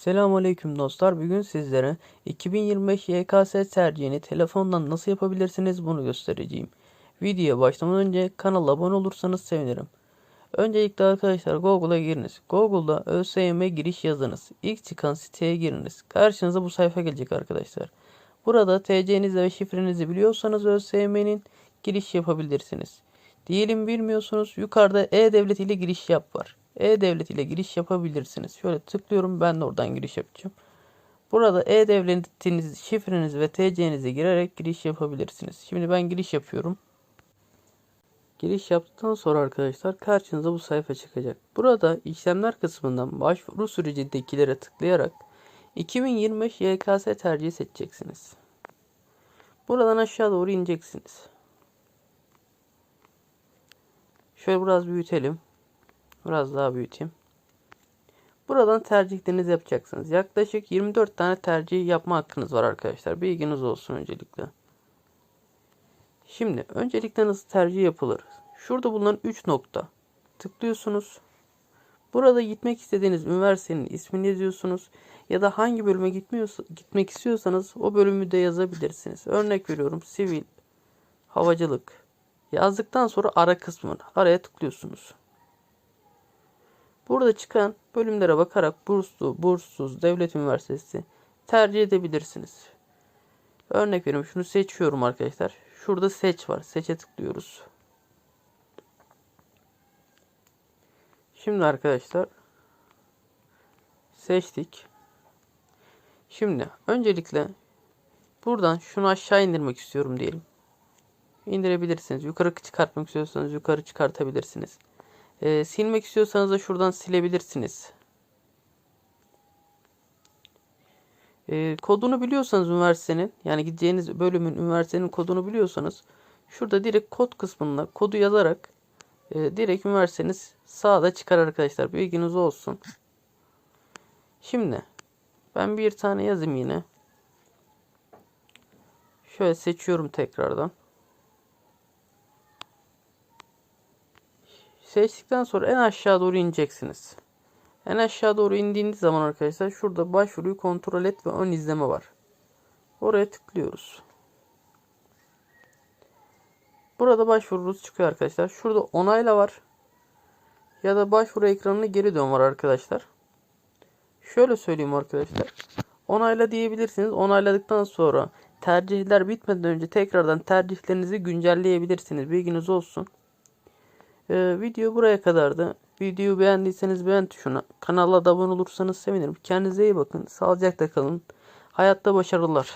Selamünaleyküm dostlar. Bugün sizlere 2025 YKS tercihini telefondan nasıl yapabilirsiniz bunu göstereceğim. Videoya başlamadan önce kanala abone olursanız sevinirim. Öncelikle arkadaşlar Google'a giriniz. Google'da ÖSYM giriş yazınız. İlk çıkan siteye giriniz. Karşınıza bu sayfa gelecek arkadaşlar. Burada TC'nizi ve şifrenizi biliyorsanız ÖSYM'nin giriş yapabilirsiniz. Diyelim bilmiyorsunuz yukarıda E-Devlet ile giriş yap var. E-Devlet ile giriş yapabilirsiniz. Şöyle tıklıyorum ben de oradan giriş yapacağım. Burada E-Devlet'iniz, şifrenizi ve TC'nizi girerek giriş yapabilirsiniz. Şimdi ben giriş yapıyorum. Giriş yaptıktan sonra arkadaşlar karşınıza bu sayfa çıkacak. Burada işlemler kısmından başvuru sürecindekilere tıklayarak 2025 YKS tercihi seçeceksiniz. Buradan aşağı doğru ineceksiniz. Şöyle biraz büyütelim. Biraz daha büyüteyim. Buradan tercihlerinizi yapacaksınız. Yaklaşık 24 tane tercih yapma hakkınız var arkadaşlar. Bilginiz olsun öncelikle. Şimdi öncelikle nasıl tercih yapılır? Şurada bulunan 3 nokta. Tıklıyorsunuz. Burada gitmek istediğiniz üniversitenin ismini yazıyorsunuz. Ya da hangi bölüme gitmek istiyorsanız o bölümü de yazabilirsiniz. Örnek veriyorum sivil, havacılık. Yazdıktan sonra ara kısmını araya tıklıyorsunuz. Burada çıkan bölümlere bakarak burslu, burssuz, devlet üniversitesi tercih edebilirsiniz. Örnek veriyorum şunu seçiyorum arkadaşlar. Şurada seç var. Seçe tıklıyoruz. Şimdi arkadaşlar seçtik. Şimdi öncelikle buradan şunu aşağı indirmek istiyorum diyelim. İndirebilirsiniz. Yukarı çıkartmak istiyorsanız yukarı çıkartabilirsiniz. Ee, silmek istiyorsanız da şuradan silebilirsiniz. Ee, kodunu biliyorsanız üniversitenin yani gideceğiniz bölümün üniversitenin kodunu biliyorsanız şurada direkt kod kısmında kodu yazarak e, direkt üniversiteniz sağda çıkar arkadaşlar. Bilginiz olsun. Şimdi ben bir tane yazayım yine. Şöyle seçiyorum tekrardan. Seçtikten sonra en aşağı doğru ineceksiniz. En aşağı doğru indiğiniz zaman arkadaşlar şurada başvuruyu kontrol et ve ön izleme var. Oraya tıklıyoruz. Burada başvurunuz çıkıyor arkadaşlar. Şurada onayla var. Ya da başvuru ekranını geri dön var arkadaşlar. Şöyle söyleyeyim arkadaşlar. Onayla diyebilirsiniz. Onayladıktan sonra tercihler bitmeden önce tekrardan tercihlerinizi güncelleyebilirsiniz. Bilginiz olsun. Ee, video buraya kadardı. Videoyu beğendiyseniz beğen tuşuna, kanala da abone olursanız sevinirim. Kendinize iyi bakın. Sağlıcakla kalın. Hayatta başarılar.